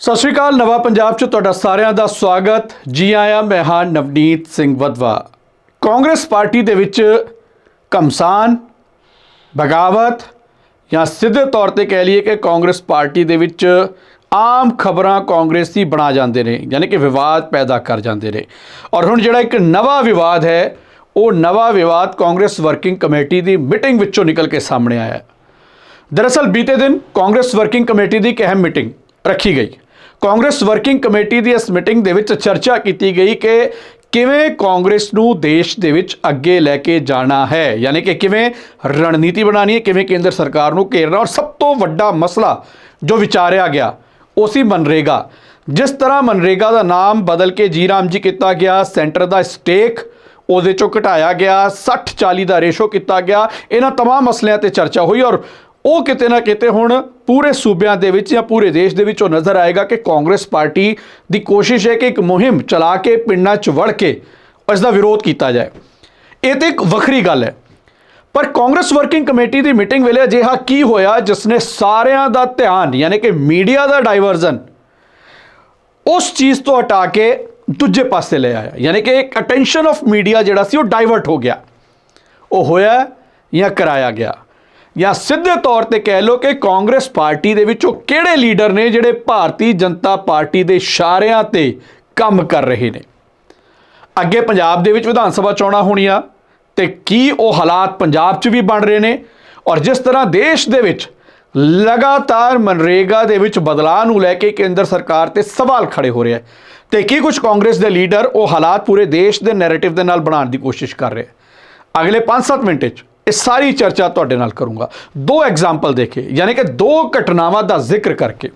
ਸਤਿ ਸ਼੍ਰੀ ਅਕਾਲ, ਨਵਾਂ ਪੰਜਾਬ 'ਚ ਤੁਹਾਡਾ ਸਾਰਿਆਂ ਦਾ ਸਵਾਗਤ। ਜੀ ਆਇਆਂ, ਮੈਂ ਹਾਂ ਨਵਨੀਤ ਸਿੰਘ ਵਦਵਾ ਕਾਂਗਰਸ ਪਾਰਟੀ ਦੇ ਵਿੱਚ ਕਮਸਾਨ ਬਗਾਵਤ ਜਾਂ ਸਿੱਧੇ ਤੌਰ ਤੇ ਕਹਿ ਲਈਏ ਕਿ ਕਾਂਗਰਸ ਪਾਰਟੀ ਦੇ ਵਿੱਚ ਆਮ ਖਬਰਾਂ ਕਾਂਗਰਸੀ ਬਣਾ ਜਾਂਦੇ ਨੇ, ਯਾਨੀ ਕਿ ਵਿਵਾਦ ਪੈਦਾ ਕਰ ਜਾਂਦੇ ਨੇ। ਔਰ ਹੁਣ ਜਿਹੜਾ ਇੱਕ ਨਵਾਂ ਵਿਵਾਦ ਹੈ, ਉਹ ਨਵਾਂ ਵਿਵਾਦ ਕਾਂਗਰਸ ਵਰਕਿੰਗ ਕਮੇਟੀ ਦੀ ਮੀਟਿੰਗ ਵਿੱਚੋਂ ਨਿਕਲ ਕੇ ਸਾਹਮਣੇ ਆਇਆ। ਦਰਅਸਲ ਬੀਤੇ ਦਿਨ ਕਾਂਗਰਸ ਵਰਕਿੰਗ ਕਮੇਟੀ ਦੀ ਇੱਕ ਅਹਿਮ ਮੀਟਿੰਗ ਰੱਖੀ ਗਈ। ਕਾਂਗਰਸ ਵਰਕਿੰਗ ਕਮੇਟੀ ਦੀ ਇਸ ਮੀਟਿੰਗ ਦੇ ਵਿੱਚ ਚਰਚਾ ਕੀਤੀ ਗਈ ਕਿ ਕਿਵੇਂ ਕਾਂਗਰਸ ਨੂੰ ਦੇਸ਼ ਦੇ ਵਿੱਚ ਅੱਗੇ ਲੈ ਕੇ ਜਾਣਾ ਹੈ ਯਾਨੀ ਕਿ ਕਿਵੇਂ ਰਣਨੀਤੀ ਬਣਾਉਣੀ ਹੈ ਕਿਵੇਂ ਕੇਂਦਰ ਸਰਕਾਰ ਨੂੰ ਘੇਰਨਾ ਔਰ ਸਭ ਤੋਂ ਵੱਡਾ ਮਸਲਾ ਜੋ ਵਿਚਾਰਿਆ ਗਿਆ ਉਹ ਸੀ ਮਨਰੇਗਾ ਜਿਸ ਤਰ੍ਹਾਂ ਮਨਰੇਗਾ ਦਾ ਨਾਮ ਬਦਲ ਕੇ ਜੀ ਰਾਮ ਜੀ ਕੀਤਾ ਗਿਆ ਸੈਂਟਰ ਦਾ ਸਟੇਕ ਉਹਦੇ ਚੋਂ ਘਟਾਇਆ ਗਿਆ 60 40 ਦਾ ਰੇਸ਼ੋ ਕੀਤਾ ਗਿਆ ਇਹਨਾਂ तमाम ਮਸਲਿਆਂ ਤੇ ਚਰਚਾ ਹੋਈ ਔਰ ਉਹ ਕਿਤੇ ਨਾ ਕਿਤੇ ਹੁਣ ਪੂਰੇ ਸੂਬਿਆਂ ਦੇ ਵਿੱਚ ਜਾਂ ਪੂਰੇ ਦੇਸ਼ ਦੇ ਵਿੱਚ ਉਹ ਨਜ਼ਰ ਆਏਗਾ ਕਿ ਕਾਂਗਰਸ ਪਾਰਟੀ ਦੀ ਕੋਸ਼ਿਸ਼ ਹੈ ਕਿ ਇੱਕ ਮੁਹਿੰਮ ਚਲਾ ਕੇ ਪਿੰਡਾਂ 'ਚ ਵੜ ਕੇ ਇਸ ਦਾ ਵਿਰੋਧ ਕੀਤਾ ਜਾਏ। ਇਹ ਤੇ ਇੱਕ ਵੱਖਰੀ ਗੱਲ ਹੈ। ਪਰ ਕਾਂਗਰਸ ਵਰਕਿੰਗ ਕਮੇਟੀ ਦੀ ਮੀਟਿੰਗ ਵੇਲੇ ਅਜਿਹਾ ਕੀ ਹੋਇਆ ਜਿਸ ਨੇ ਸਾਰਿਆਂ ਦਾ ਧਿਆਨ, ਯਾਨੀ ਕਿ ਮੀਡੀਆ ਦਾ ਡਾਈਵਰਜ਼ਨ ਉਸ ਚੀਜ਼ ਤੋਂ ਹਟਾ ਕੇ ਦੂਜੇ ਪਾਸੇ ਲੈ ਆਇਆ। ਯਾਨੀ ਕਿ ਇੱਕ ਅਟੈਂਸ਼ਨ ਆਫ ਮੀਡੀਆ ਜਿਹੜਾ ਸੀ ਉਹ ਡਾਈਵਰਟ ਹੋ ਗਿਆ। ਉਹ ਹੋਇਆ ਜਾਂ ਕਰਾਇਆ ਗਿਆ। ਜਾਂ ਸਿੱਧੇ ਤੌਰ ਤੇ ਕਹਿ ਲਓ ਕਿ ਕਾਂਗਰਸ ਪਾਰਟੀ ਦੇ ਵਿੱਚੋਂ ਕਿਹੜੇ ਲੀਡਰ ਨੇ ਜਿਹੜੇ ਭਾਰਤੀ ਜਨਤਾ ਪਾਰਟੀ ਦੇ ਇਸ਼ਾਰਿਆਂ ਤੇ ਕੰਮ ਕਰ ਰਹੇ ਨੇ? ਅੱਗੇ ਪੰਜਾਬ ਦੇ ਵਿੱਚ ਵਿਧਾਨ ਸਭਾ ਚੋਣਾਂ ਹੋਣੀਆਂ ਤੇ ਕੀ ਉਹ ਹਾਲਾਤ ਪੰਜਾਬ 'ਚ ਵੀ ਬਣ ਰਹੇ ਨੇ? ਔਰ ਜਿਸ ਤਰ੍ਹਾਂ ਦੇਸ਼ ਦੇ ਵਿੱਚ ਲਗਾਤਾਰ ਮਨਰੇਗਾ ਦੇ ਵਿੱਚ ਬਦਲਾਅ ਨੂੰ ਲੈ ਕੇ ਕੇਂਦਰ ਸਰਕਾਰ ਤੇ ਸਵਾਲ ਖੜੇ ਹੋ ਰਿਹਾ ਹੈ ਤੇ ਕੀ ਕੁਝ ਕਾਂਗਰਸ ਦੇ ਲੀਡਰ ਉਹ ਹਾਲਾਤ ਪੂਰੇ ਦੇਸ਼ ਦੇ ਨੈਰੇਟਿਵ ਦੇ ਨਾਲ ਬਣਾਉਣ ਦੀ ਕੋਸ਼ਿਸ਼ ਕਰ ਰਹੇ ਅਗਲੇ 5-7 ਮਿੰਟ 'ਚ ਇਹ ਸਾਰੀ ਚਰਚਾ ਤੁਹਾਡੇ ਨਾਲ ਕਰੂੰਗਾ। ਦੋ ਐਗਜ਼ਾਮਪਲ ਦੇ ਕੇ ਯਾਨੀ ਕਿ ਦੋ ਘਟਨਾਵਾਂ ਦਾ ਜ਼ਿਕਰ ਕਰਕੇ।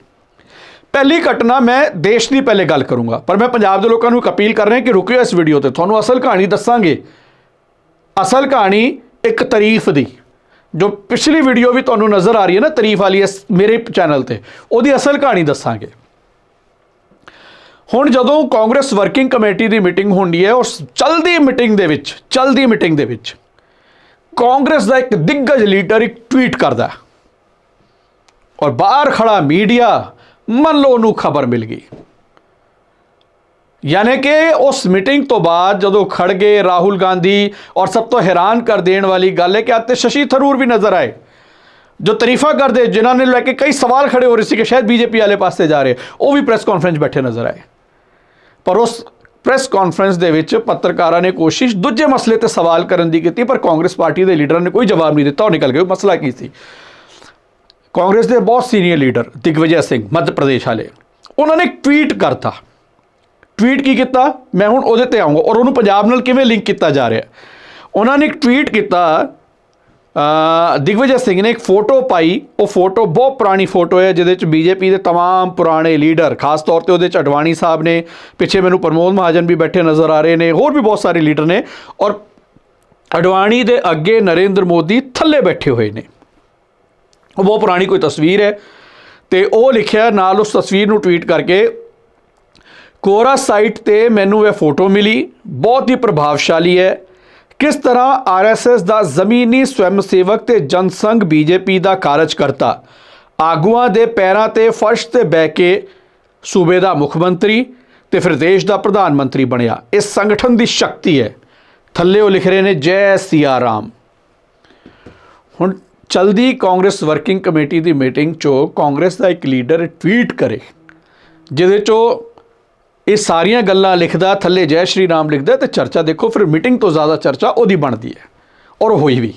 ਪਹਿਲੀ ਘਟਨਾ ਮੈਂ ਦੇਸ਼ ਦੀ ਪਹਿਲੇ ਗੱਲ ਕਰੂੰਗਾ, ਪਰ ਮੈਂ ਪੰਜਾਬ ਦੇ ਲੋਕਾਂ ਨੂੰ ਇੱਕ ਅਪੀਲ ਕਰ ਰਿਹਾ ਕਿ ਰੁਕਿਓ ਇਸ ਵੀਡੀਓ ਤੇ। ਤੁਹਾਨੂੰ ਅਸਲ ਕਹਾਣੀ ਦੱਸਾਂਗੇ। ਅਸਲ ਕਹਾਣੀ ਇੱਕ ਤਾਰੀਫ ਦੀ, ਜੋ ਪਿਛਲੀ ਵੀਡੀਓ ਵੀ ਤੁਹਾਨੂੰ ਨਜ਼ਰ ਆ ਰਹੀ ਹੈ ਨਾ, ਤਾਰੀਫ ਵਾਲੀ ਇਸ ਮੇਰੇ ਚੈਨਲ ਤੇ। ਉਹਦੀ ਅਸਲ ਕਹਾਣੀ ਦੱਸਾਂਗੇ। ਹੁਣ ਜਦੋਂ ਕਾਂਗਰਸ ਵਰਕਿੰਗ ਕਮੇਟੀ ਦੀ ਮੀਟਿੰਗ ਹੁੰਦੀ ਹੈ, ਉਸ ਚਲਦੀ ਮੀਟਿੰਗ ਦੇ ਵਿੱਚ, ਚਲਦੀ ਮੀਟਿੰਗ ਦੇ ਵਿੱਚ ਕਾਂਗਰਸ ਦਾ ਇੱਕ ਦਿੱਗਜ ਲੀਡਰ ਇੱਕ ਟਵੀਟ ਕਰਦਾ ਔਰ ਬਾਹਰ ਖੜਾ ਮੀਡੀਆ ਮੰਨ ਲਓ ਉਹਨੂੰ ਖਬਰ ਮਿਲ ਗਈ। ਯਾਨੀ ਕਿ ਉਸ ਮੀਟਿੰਗ ਤੋਂ ਬਾਅਦ ਜਦੋਂ ਖੜ ਗਏ ਰਾਹੁਲ ਗਾਂਧੀ ਔਰ ਸਭ ਤੋਂ ਹੈਰਾਨ ਕਰ ਦੇਣ ਵਾਲੀ ਗੱਲ ਹੈ ਕਿ ਅੱਜ ਸ਼ਸ਼ੀ ਥਰੂਰ ਵੀ ਨਜ਼ਰ ਆਏ। ਜੋ ਤਾਰੀਫਾ ਕਰਦੇ ਜਿਨ੍ਹਾਂ ਨੇ ਲੈ ਕੇ ਕਈ ਸਵਾਲ ਖੜੇ ਹੋ ਰਹੇ ਸੀ ਕਿ ਸ਼ਾਇਦ ਬੀਜੇਪੀ ਵਾਲੇ ਪਾਸੇ ਜਾ ਰਹੇ। ਉਹ ਵੀ ਪ੍ਰੈਸ ਕਾਨਫਰੰਸ ਬੈਠੇ ਨਜ਼ਰ ਆਏ। ਪਰ ਉਸ ਪ੍ਰੈਸ ਕਾਨਫਰੰਸ ਦੇ ਵਿੱਚ ਪੱਤਰਕਾਰਾਂ ਨੇ ਕੋਸ਼ਿਸ਼ ਦੂਜੇ ਮਸਲੇ ਤੇ ਸਵਾਲ ਕਰਨ ਦੀ ਕੀਤੀ, ਪਰ ਕਾਂਗਰਸ ਪਾਰਟੀ ਦੇ ਲੀਡਰਾਂ ਨੇ ਕੋਈ ਜਵਾਬ ਨਹੀਂ ਦਿੱਤਾ। ਉਹ ਨਿਕਲ ਗਏ। ਮਸਲਾ ਕੀ ਸੀ? ਕਾਂਗਰਸ ਦੇ ਬਹੁਤ ਸੀਨੀਅਰ ਲੀਡਰ ਦਿਗਵਿਜੇ ਸਿੰਘ, ਮੱਧ ਪ੍ਰਦੇਸ਼ ਵਾਲੇ, ਉਹਨਾਂ ਨੇ ਟਵੀਟ ਕਰਤਾ। ਟਵੀਟ ਕੀ ਕੀਤਾ? ਮੈਂ ਹੁਣ ਉਹਦੇ ਤੇ ਆਉਂਗਾ ਔਰ ਉਹਨੂੰ ਪੰਜਾਬ ਨਾਲ ਕਿਵੇਂ ਲਿੰਕ ਕੀਤਾ ਜਾ ਰਿਹਾ ਉਹਨਾਂ ਨੇ ਟਵੀਟ ਕੀਤਾ ਦਿਗਵਿਜੇ ਸਿੰਘ ਨੇ ਇੱਕ ਫੋਟੋ ਪਾਈ ਉਹ ਫੋਟੋ ਬਹੁਤ ਪੁਰਾਣੀ ਫੋਟੋ ਹੈ ਜਿਹਦੇ ਵਿੱਚ ਬੀਜੇਪੀ ਦੇ तमाम ਪੁਰਾਣੇ ਲੀਡਰ ਖਾਸ ਤੌਰ ਤੇ ਉਹਦੇ ਚ ਅਡਵਾਨੀ ਸਾਹਿਬ ਨੇ ਪਿੱਛੇ ਮੈਨੂੰ ਪ੍ਰਮੋਦ ਮਹਾਜਨ ਵੀ ਬੈਠੇ ਨਜ਼ਰ ਆ ਰਹੇ ਨੇ ਹੋਰ ਵੀ ਬਹੁਤ ਸਾਰੇ ਲੀਡਰ ਨੇ ਔਰ ਅਡਵਾਨੀ ਦੇ ਅੱਗੇ ਨਰਿੰਦਰ ਮੋਦੀ ਥੱਲੇ ਬੈਠੇ ਹੋਏ ਨੇ ਉਹ ਬਹੁਤ ਪੁਰਾਣੀ ਕੋਈ ਤਸਵੀਰ ਹੈ ਤੇ ਉਹ ਲਿਖਿਆ ਨਾਲ ਉਸ ਤਸਵੀਰ ਨੂੰ ਟਵੀਟ ਕਰਕੇ ਕੋਰਾ ਸਾਈਟ ਤੇ ਮੈਨੂੰ ਇਹ ਫੋਟੋ ਮਿਲੀ ਬਹੁਤ ਹੀ ਪ੍ਰਭਾਵਸ਼ਾਲੀ ਹੈ ਕਿਸ ਤਰ੍ਹਾਂ ਆਰਐਸਐਸ ਦਾ ਜ਼ਮੀਨੀ ਸਵੈਮ ਸੇਵਕ ਤੇ ਜਨਸੰਘ ਬੀਜੇਪੀ ਦਾ ਕਾਰਜਕਰਤਾ ਆਗੂਆਂ ਦੇ ਪੈਰਾਂ ਤੇ ਫਰਸ਼ ਤੇ ਬਹਿ ਕੇ ਸੂਬੇ ਦਾ ਮੁੱਖ ਮੰਤਰੀ ਤੇ ਫਿਰ ਦੇਸ਼ ਦਾ ਪ੍ਰਧਾਨ ਮੰਤਰੀ ਬਣਿਆ। ਇਸ ਸੰਗਠਨ ਦੀ ਸ਼ਕਤੀ ਹੈ। ਥੱਲੇ ਉਹ ਲਿਖ ਰਹੇ ਨੇ, ਜੈ ਸਿਆ ਰਾਮ ਹੁਣ ਚਲਦੀ ਕਾਂਗਰਸ ਵਰਕਿੰਗ ਕਮੇਟੀ ਦੀ ਮੀਟਿੰਗ 'ਚੋਂ ਕਾਂਗਰਸ ਦਾ ਇੱਕ ਲੀਡਰ ਟਵੀਟ ਕਰੇ, ਜਿਹਦੇ 'ਚੋਂ ਇਹ ਸਾਰੀਆਂ ਗੱਲਾਂ ਲਿਖਦਾ, ਥੱਲੇ ਜੈ ਸ਼੍ਰੀ ਰਾਮ ਲਿਖਦਾ ਤੇ ਚਰਚਾ ਦੇਖੋ, ਫਿਰ ਮੀਟਿੰਗ ਤੋਂ ਜ਼ਿਆਦਾ ਚਰਚਾ ਉਹਦੀ ਬਣਦੀ ਹੈ ਔਰ ਹੋਈ ਵੀ।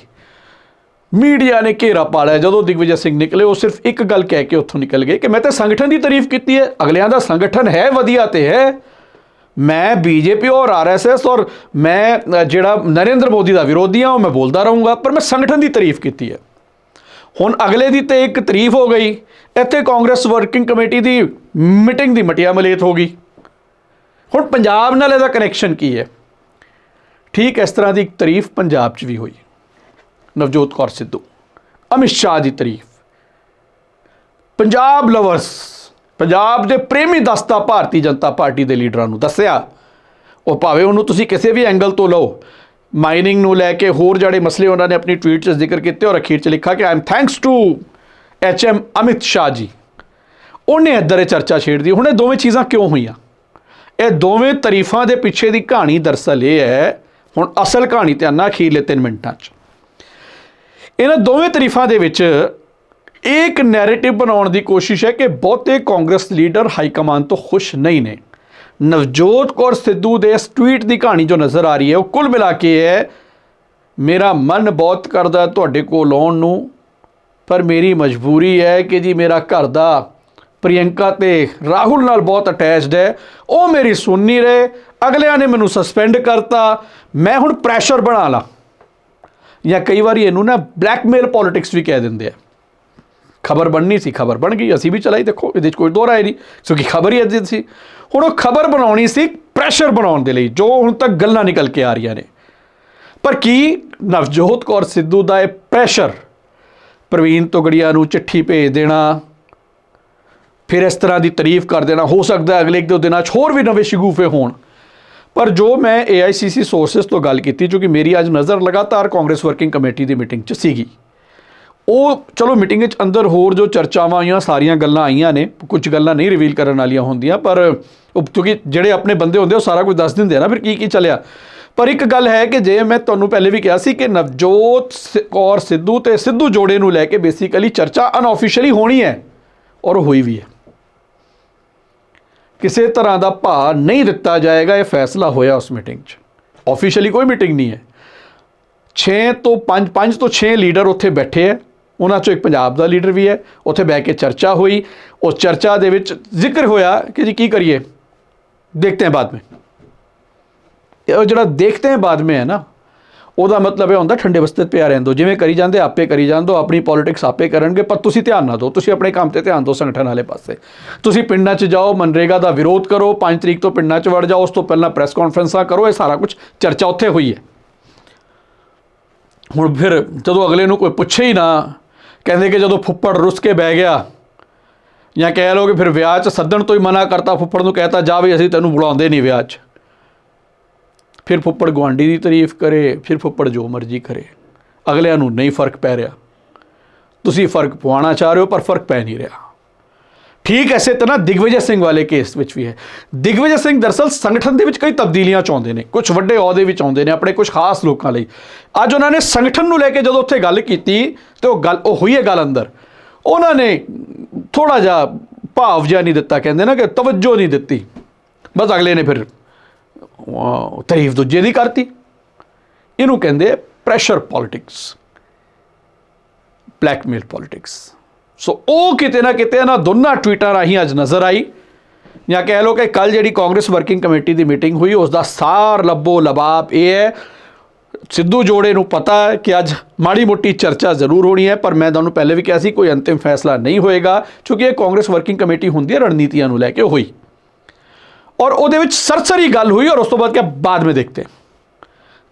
ਮੀਡੀਆ ਨੇ ਘੇਰਾ ਪਾ ਲਿਆ, ਜਦੋਂ ਦਿਗਵਿਜੇ ਸਿੰਘ ਨਿਕਲੇ, ਉਹ ਸਿਰਫ ਇੱਕ ਗੱਲ ਕਹਿ ਕੇ ਉੱਥੋਂ ਨਿਕਲ ਗਏ ਕਿ ਮੈਂ ਤਾਂ ਸੰਗਠਨ ਦੀ ਤਾਰੀਫ ਕੀਤੀ ਹੈ, ਅਗਲਿਆਂ ਦਾ ਸੰਗਠਨ ਹੈ, ਵਧੀਆ ਤੇ ਹੈ। ਮੈਂ ਬੀਜੇਪੀ ਔਰ ਆਰਐਸਐਸ ਔਰ ਮੈਂ ਜਿਹੜਾ ਨਰਿੰਦਰ ਮੋਦੀ ਦਾ ਵਿਰੋਧੀ ਹਾਂ, ਉਹ ਮੈਂ ਬੋਲਦਾ ਰਹੂੰਗਾ, ਪਰ ਮੈਂ ਸੰਗਠਨ ਦੀ ਤਾਰੀਫ ਕੀਤੀ ਹੈ। ਹੁਣ ਅਗਲੇ ਦੀ ਤੇ ਇੱਕ ਤਾਰੀਫ ਹੋ ਗਈ, ਇੱਥੇ ਕਾਂਗਰਸ ਵਰਕਿੰਗ ਕਮੇਟੀ ਦੀ ਮੀਟਿੰਗ ਦੀ ਮਟਿਆ ਮਲੇਤ ਹੋ ਗਈ। ਪੰਜਾਬ ਨਾਲ ਇਹਦਾ ਕਨੈਕਸ਼ਨ ਕੀ ਹੈ? ਠੀਕ ਇਸ ਤਰ੍ਹਾਂ ਦੀ ਇੱਕ ਤਾਰੀਫ ਪੰਜਾਬ 'ਚ ਵੀ ਹੋਈ। ਨਵਜੋਤ ਕੌਰ ਸਿੱਧੂ, ਅਮਿਤ ਸ਼ਾਹ ਦੀ ਤਾਰੀਫ। ਪੰਜਾਬ ਲਵਰਸ ਪੰਜਾਬ ਦੇ ਪ੍ਰੇਮੀ ਦਸਤਾ ਭਾਰਤੀ ਜਨਤਾ ਪਾਰਟੀ ਦੇ ਲੀਡਰਾਂ ਨੂੰ ਦੱਸਿਆ, ਉਹ ਭਾਵੇਂ ਉਹਨੂੰ ਤੁਸੀਂ ਕਿਸੇ ਵੀ ਐਂਗਲ ਤੋਂ ਲਓ ਮਾਈਨਿੰਗ ਨੂੰ ਲੈ ਕੇ ਹੋਰ ਜਿਹੜੇ ਮਸਲੇ ਉਹਨਾਂ ਨੇ ਆਪਣੀ ਟਵੀਟ 'ਚ ਜ਼ਿਕਰ ਕੀਤੇ, ਔਰ ਅਖੀਰ 'ਚ ਲਿਖਾ ਕਿ I am thanks to H M Amit Shah ji. ਉਹਨੇ ਇੱਧਰ ਇਹ ਚਰਚਾ ਛੇੜਦੀ, ਹੁਣ ਇਹ ਦੋਵੇਂ ਚੀਜ਼ਾਂ ਕਿਉਂ ਹੋਈਆਂ? ਇਹ ਦੋਵੇਂ ਤਾਰੀਫਾਂ ਦੇ ਪਿੱਛੇ ਦੀ ਕਹਾਣੀ ਦਰਸਲ ਇਹ ਹੈ, ਹੁਣ ਅਸਲ ਕਹਾਣੀ ਤੇ ਆਨਾ ਅਖੀਰਲੇ 3 ਮਿੰਟਾਂ 'ਚ। ਇਹਨਾਂ ਦੋਵੇਂ ਤਾਰੀਫਾਂ ਦੇ ਵਿੱਚ ਇੱਕ ਨੈਰੇਟਿਵ ਬਣਾਉਣ ਦੀ ਕੋਸ਼ਿਸ਼ ਹੈ ਕਿ ਬਹੁਤੇ ਕਾਂਗਰਸ ਲੀਡਰ ਹਾਈ ਕਮਾਨ ਤੋਂ ਖੁਸ਼ ਨਹੀਂ ਨੇ। ਨਵਜੋਤ ਕੌਰ ਸਿੱਧੂ ਦੇ ਇਸ ਟਵੀਟ ਦੀ ਕਹਾਣੀ ਜੋ ਨਜ਼ਰ ਆ ਰਹੀ ਹੈ, ਉਹ ਕੁੱਲ ਮਿਲਾ ਕੇ ਹੈ, ਮੇਰਾ ਮਨ ਬਹੁਤ ਕਰਦਾ ਤੁਹਾਡੇ ਕੋਲ ਆਉਣ ਨੂੰ, ਪਰ ਮੇਰੀ ਮਜਬੂਰੀ ਹੈ ਕਿ ਜੀ ਮੇਰਾ ਘਰ ਦਾ ਪ੍ਰਿਯੰਕਾ ਤੇ ਰਾਹੁਲ ਨਾਲ ਬਹੁਤ ਅਟੈਚਡ ਹੈ। ਉਹ ਮੇਰੀ ਸੁਣ ਨਹੀਂ ਰਹੇ। ਅਗਲਿਆਂ ਨੇ ਮੈਨੂੰ ਸਸਪੈਂਡ ਕਰਤਾ। ਮੈਂ ਹੁਣ ਪ੍ਰੈਸ਼ਰ ਬਣਾ ਲਾ। ਜਾਂ ਕਈ ਵਾਰੀ ਇਹਨੂੰ ਨਾ ਬਲੈਕਮੇਲ ਪੋਲਿਟਿਕਸ ਵੀ ਕਹਿ ਦਿੰਦੇ ਆ। ਖਬਰ ਬਣਨੀ ਸੀ, ਖਬਰ ਬਣ ਗਈ। ਅਸੀਂ ਵੀ ਚਲਾਈ। ਦੇਖੋ, ਇਹਦੇ 'ਚ ਕੋਈ ਦੋ ਰਾਏ ਨਹੀਂ, ਕਿਉਂਕਿ ਖਬਰ ਹੀ ਅੱਜ ਸੀ। ਹੁਣ ਉਹ ਖਬਰ ਬਣਾਉਣੀ ਸੀ ਪ੍ਰੈਸ਼ਰ ਬਣਾਉਣ ਦੇ ਲਈ, ਜੋ ਹੁਣ ਤੱਕ ਗੱਲਾਂ ਨਿਕਲ ਕੇ ਆ ਰਹੀਆਂ ਨੇ। ਪਰ ਕੀ ਨਵਜੋਤ ਕੌਰ ਸਿੱਧੂ ਦਾ ਇਹ ਪ੍ਰੈਸ਼ਰ ਪ੍ਰਵੀਨ ਤੋਗੜੀਆ ਨੂੰ ਚਿੱਠੀ ਭੇਜ ਦੇਣਾ। ਫਿਰ ਇਸ ਤਰ੍ਹਾਂ ਦੀ ਤਾਰੀਫ ਕਰ ਦੇਣਾ। ਹੋ ਸਕਦਾ ਅਗਲੇ ਇੱਕ ਦੋ ਦਿਨਾਂ 'ਚ ਹੋਰ ਵੀ ਨਵੇਂ ਸ਼ਗੂਫੇ ਹੋਣ। ਪਰ ਜੋ ਮੈਂ AICC ਸੋਰਸਸ ਤੋਂ ਗੱਲ ਕੀਤੀ, ਜੋ ਕਿ ਮੇਰੀ ਅੱਜ ਨਜ਼ਰ ਲਗਾਤਾਰ ਕਾਂਗਰਸ ਵਰਕਿੰਗ ਕਮੇਟੀ ਦੀ ਮੀਟਿੰਗ 'ਚ ਸੀਗੀ। ਉਹ ਚਲੋ ਮੀਟਿੰਗ ਵਿੱਚ ਅੰਦਰ ਹੋਰ ਜੋ ਚਰਚਾਵਾਂ ਆਈਆਂ, ਸਾਰੀਆਂ ਗੱਲਾਂ ਆਈਆਂ ਨੇ, ਕੁਝ ਗੱਲਾਂ ਨਹੀਂ ਰਿਵੀਲ ਕਰਨ ਵਾਲੀਆਂ ਹੁੰਦੀਆਂ, ਪਰ ਉਹ ਕਿਉਂਕਿ ਜਿਹੜੇ ਆਪਣੇ ਬੰਦੇ ਹੁੰਦੇ ਉਹ ਸਾਰਾ ਕੁਝ ਦੱਸ ਦਿੰਦੇ ਆ ਨਾ, ਫਿਰ ਕੀ ਕੀ ਚੱਲਿਆ? ਪਰ ਇੱਕ ਗੱਲ ਹੈ ਕਿ ਜੇ ਮੈਂ ਤੁਹਾਨੂੰ ਪਹਿਲੇ ਵੀ ਕਿਹਾ ਸੀ ਕਿ ਨਵਜੋਤ ਸ- ਕੌਰ ਸਿੱਧੂ ਤੇ ਸਿੱਧੂ ਜੋੜੇ ਨੂੰ ਲੈ ਕੇ ਬੇਸਿਕਲੀ ਚਰਚਾ ਅਨਆਫੀਸ਼ੀਅਲੀ ਹੋਣੀ ਹੈ, ਔਰ ਹੋਈ ਵੀ ਹੈ। ਕਿਸੇ ਤਰ੍ਹਾਂ ਦਾ ਭਾਅ ਨਹੀਂ ਦਿੱਤਾ ਜਾਏਗਾ, ਇਹ ਫੈਸਲਾ ਹੋਇਆ ਉਸ ਮੀਟਿੰਗ 'ਚ। ਆਫੀਸ਼ੀਅਲੀ ਕੋਈ ਮੀਟਿੰਗ ਨਹੀਂ ਹੈ। 6 ਤੋਂ 5 5 ਤੋਂ 6 ਲੀਡਰ ਉੱਥੇ ਬੈਠੇ ਹੈ। ਉਹਨਾਂ ਚੋਂ ਇੱਕ ਪੰਜਾਬ ਦਾ ਲੀਡਰ ਵੀ ਹੈ। ਉੱਥੇ ਬੈ ਕੇ ਚਰਚਾ ਹੋਈ। ਉਸ ਚਰਚਾ ਦੇ ਵਿੱਚ ਜ਼ਿਕਰ ਹੋਇਆ ਕਿ ਜੀ ਕੀ ਕਰੀਏ? ਦੇਖਦੇ ਹਾਂ ਬਾਅਦ ਵਿੱਚ। ਇਹ ਜਿਹੜਾ ਦੇਖਦੇ ਹਾਂ ਬਾਅਦ ਵਿੱਚ ਹੈ ਨਾ ਉਹਦਾ ਮਤਲਬ ਇਹ ਹੁੰਦਾ ਠੰਡੇ ਬਸਤੇ ਪਿਆ ਰਹਿਣ ਦਿਓ ਜਿਵੇਂ ਕਰੀ ਜਾਂਦੇ ਆਪੇ ਕਰੀ ਜਾਣ ਦਿਓ ਆਪਣੀ ਪੋਲਿਟਿਕਸ ਆਪੇ ਕਰਨਗੇ, ਪਰ ਤੁਸੀਂ ਧਿਆਨ ਨਾ ਦਿਓ, ਤੁਸੀਂ ਆਪਣੇ ਕੰਮ ਤੇ ਧਿਆਨ ਦਿਓ ਸੰਗਠਨ ਵਾਲੇ ਪਾਸੇ। ਤੁਸੀਂ ਪਿੰਡਾਂ 'ਚ ਜਾਓ, ਮਨਰੇਗਾ ਦਾ ਵਿਰੋਧ ਕਰੋ 5 ਤਰੀਕ ਤੋਂ ਪਿੰਡਾਂ 'ਚ ਵੜ ਜਾਓ, ਉਸ ਤੋਂ ਪਹਿਲਾਂ ਪ੍ਰੈਸ ਕਾਨਫਰੰਸਾਂ ਕਰੋ, ਇਹ ਸਾਰਾ ਕੁਝ ਚਰਚਾ ਉੱਥੇ ਹੋਈ ਹੈ। ਹੁਣ ਫਿਰ ਜਦੋਂ ਅਗਲੇ ਨੂੰ ਕੋਈ ਪੁੱਛੇ ਹੀ ਨਾ, ਕਹਿੰਦੇ ਕਿ ਜਦੋਂ ਫੁੱਫੜ ਰੁੱਸ ਕੇ ਬਹਿ ਗਿਆ, ਜਾਂ ਕਹਿ ਲਓ ਕਿ ਫਿਰ ਵਿਆਹ 'ਚ ਸੱਦਣ ਤੋਂ ਹੀ ਮਨਾ ਕਰਤਾ ਫੁੱਫੜ ਨੂੰ, ਕਹਿਤਾ, ਜਾ ਵੀ ਅਸੀਂ ਤੈਨੂੰ ਬੁਲਾਉਂਦੇ ਨਹੀਂ ਵਿਆਹ 'ਚ। ਫਿਰ ਫੁੱਫੜ ਗੁਆਂਢੀ ਦੀ ਤਾਰੀਫ ਕਰੇ, ਫਿਰ ਫੁੱਫੜ ਜੋ ਮਰਜ਼ੀ ਕਰੇ। ਅਗਲਿਆਂ ਨੂੰ ਨਹੀਂ ਫ਼ਰਕ ਪੈ ਰਿਹਾ। ਤੁਸੀਂ ਫ਼ਰਕ ਪਵਾਉਣਾ ਚਾਹ ਰਹੇ ਹੋ, ਪਰ ਫ਼ਰਕ ਪੈ ਨਹੀਂ ਰਿਹਾ। ਠੀਕ ਐਸੇ ਤਰ੍ਹਾਂ ਦਿਗਵਿਜੇ ਸਿੰਘ ਵਾਲੇ ਕੇਸ ਵਿੱਚ ਵੀ ਹੈ। ਦਿਗਵਿਜੇ ਸਿੰਘ ਦਰਸਲ ਸੰਗਠਨ ਦੇ ਵਿੱਚ ਕਈ ਤਬਦੀਲੀਆਂ ਚਾਹੁੰਦੇ ਨੇ। ਕੁਝ ਵੱਡੇ ਅਹੁਦੇ ਵਿੱਚ ਆਉਂਦੇ ਨੇ ਆਪਣੇ ਕੁਝ ਖਾਸ ਲੋਕਾਂ ਲਈ। ਅੱਜ ਉਹਨਾਂ ਨੇ ਸੰਗਠਨ ਨੂੰ ਲੈ ਕੇ ਜਦੋਂ ਉੱਥੇ ਗੱਲ ਕੀਤੀ, ਤੇ ਉਹ ਗੱਲ ਉਹ ਹੋਈ ਹੈ ਗੱਲ ਅੰਦਰ। ਉਹਨਾਂ ਨੇ ਥੋੜਾ ਜਿਹਾ ਭਾਵ ਜਿਹਾ ਨਹੀਂ ਦਿੱਤਾ, ਕਹਿੰਦੇ ਨਾ ਕਿ ਤਵੱਜੋ ਨਹੀਂ ਦਿੱਤੀ। ਬਸ ਅਗਲੇ ਨੇ ਫਿਰ ਤਾਰੀਫ ਦੂਜੇ ਦੀ ਕਰਤੀ। ਇਹਨੂੰ ਕਹਿੰਦੇ pressure politics blackmail politics so ਉਹ ਕਿਤੇ ਨਾ ਕਿਤੇ ਨਾ ਦੋਨਾਂ ਟਵੀਟਾਂ ਰਾਹੀਂ ਅੱਜ ਨਜ਼ਰ ਆਈ। ਜਾਂ ਕਹਿ ਲਓ ਕਿ ਕੱਲ ਜਿਹੜੀ ਕਾਂਗਰਸ ਵਰਕਿੰਗ ਕਮੇਟੀ ਦੀ ਮੀਟਿੰਗ ਹੋਈ, ਉਸ ਦਾ ਸਾਰ ਲੱਭੋ ਲਬਾਬ ਇਹ ਹੈ। ਸਿੱਧੂ ਜੋੜੇ ਨੂੰ ਪਤਾ ਹੈ ਕਿ ਅੱਜ ਮਾੜੀ ਮੋਟੀ ਚਰਚਾ ਜ਼ਰੂਰ ਹੋਣੀ ਹੈ, ਪਰ ਮੈਂ ਤੁਹਾਨੂੰ ਪਹਿਲੇ ਵੀ ਕਿਹਾ ਸੀ, ਕੋਈ ਅੰਤਿਮ ਫੈਸਲਾ ਨਹੀਂ ਹੋਏਗਾ, ਕਿਉਂਕਿ ਇਹ ਕਾਂਗਰਸ ਵਰਕਿੰਗ ਕਮੇਟੀ ਹੁੰਦੀ ਹੈ, ਰਣਨੀਤੀਆਂ ਨੂੰ ਲੈ ਕੇ ਹੋਈ। ਔਰ ਉਹਦੇ ਵਿੱਚ ਸਰਸਰੀ ਗੱਲ ਹੋਈ ਔਰ ਉਸ ਤੋਂ ਬਾਅਦ ਕਿਆ ਬਾਅਦ ਵਿੱਚ ਦੇਖਤੇ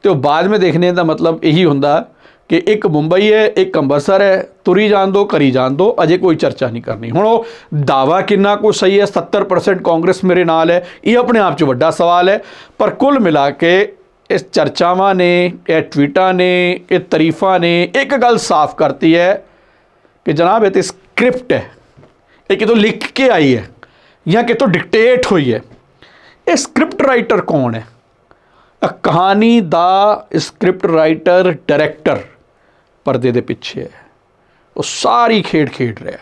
ਤੇ ਉਹ ਬਾਅਦ ਵਿੱਚ ਦੇਖਣੇ ਦਾ ਮਤਲਬ ਇਹੀ ਹੁੰਦਾ ਕਿ ਇੱਕ ਮੁੰਬਈ ਹੈ, ਇੱਕ ਅੰਬਰਸਰ ਹੈ, ਤੁਰੀ ਜਾਣ ਦੋ, ਕਰੀ ਜਾਣ ਦੋ, ਅਜੇ ਕੋਈ ਚਰਚਾ ਨਹੀਂ ਕਰਨੀ। ਹੁਣ ਉਹ ਦਾਵਾ ਕਿੰਨਾ ਕੋ ਸਹੀ ਹੈ 70% ਕਾਂਗਰਸ ਮੇਰੇ ਨਾਲ ਹੈ, ਇਹ ਆਪਣੇ ਆਪ 'ਚ ਵੱਡਾ ਸਵਾਲ ਹੈ, ਪਰ ਕੁੱਲ ਮਿਲਾ ਕੇ ਇਸ ਚਰਚਾਵਾਂ ਨੇ, ਇਹ ਟਵੀਟਾਂ ਨੇ, ਇਹ ਤਾਰੀਫਾਂ ਨੇ, ਇੱਕ ਗੱਲ ਸਾਫ਼ ਕਰਤੀ ਹੈ ਕਿ ਜਨਾਬ ਇਹ ਤੇ ਸਕ੍ਰਿਪਟ ਹੈ। ਇਹ ਕਿਤੋਂ ਲਿਖ ਕੇ ਆਈ ਹੈ ਜਾਂ ਕਿਤੋਂ ਡਿਕਟੇਟ ਹੋਈ ਹੈ। ਇਹ ਸਕ੍ਰਿਪਟ ਰਾਈਟਰ ਕੌਣ ਹੈ? ਕਹਾਣੀ ਦਾ ਸਕ੍ਰਿਪਟ ਰਾਈਟਰ ਡਾਇਰੈਕਟਰ ਪਰਦੇ ਦੇ ਪਿੱਛੇ ਹੈ। ਉਹ ਸਾਰੀ ਖੇਡ ਖੇਡ ਰਿਹਾ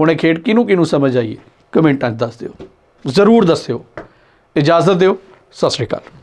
ਹੁਣ ਇਹ ਖੇਡ ਕਿਹਨੂੰ ਕਿਹਨੂੰ ਸਮਝ ਆਈਏ ਕਮੈਂਟਾਂ 'ਚ ਦੱਸ ਦਿਓ। ਜ਼ਰੂਰ ਦੱਸਿਓ। ਇਜਾਜ਼ਤ ਦਿਓ। ਸਤਿ ਸ਼੍ਰੀ ਅਕਾਲ।